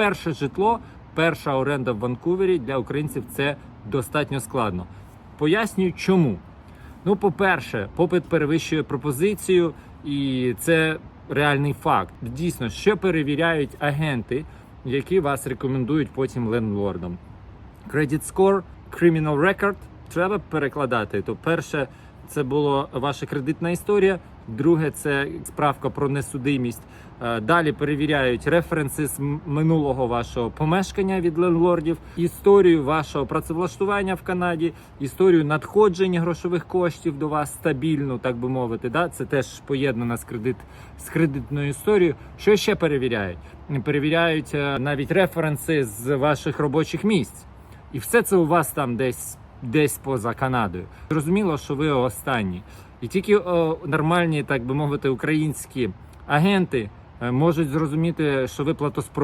перше житло, перша оренда в Ванкувері для українців це достатньо складно. Пояснюю, чому. Ну, по-перше, попит перевищує пропозицію, і це реальний факт. Дійсно, що перевіряють агенти, які вас рекомендують потім лендлордам. Credit score, criminal record треба перекладати. То перше, це була ваша кредитна історія. Друге, це справка про несудимість. Е, Далі перевіряють референси з минулого вашого помешкання від лендлордів, історію вашого працевлаштування в Канаді, історію надходження грошових коштів до вас стабільну, так би мовити. Да? Це теж поєднано з кредит з кредитною історією. Що ще перевіряють? Перевіряють е, навіть референси з ваших робочих місць. І все це у вас там десь десь поза Канадою. Зрозуміло, що ви останні. І тільки о, нормальні, так би мовити, українські агенти е, можуть зрозуміти, що ви платоспроможні.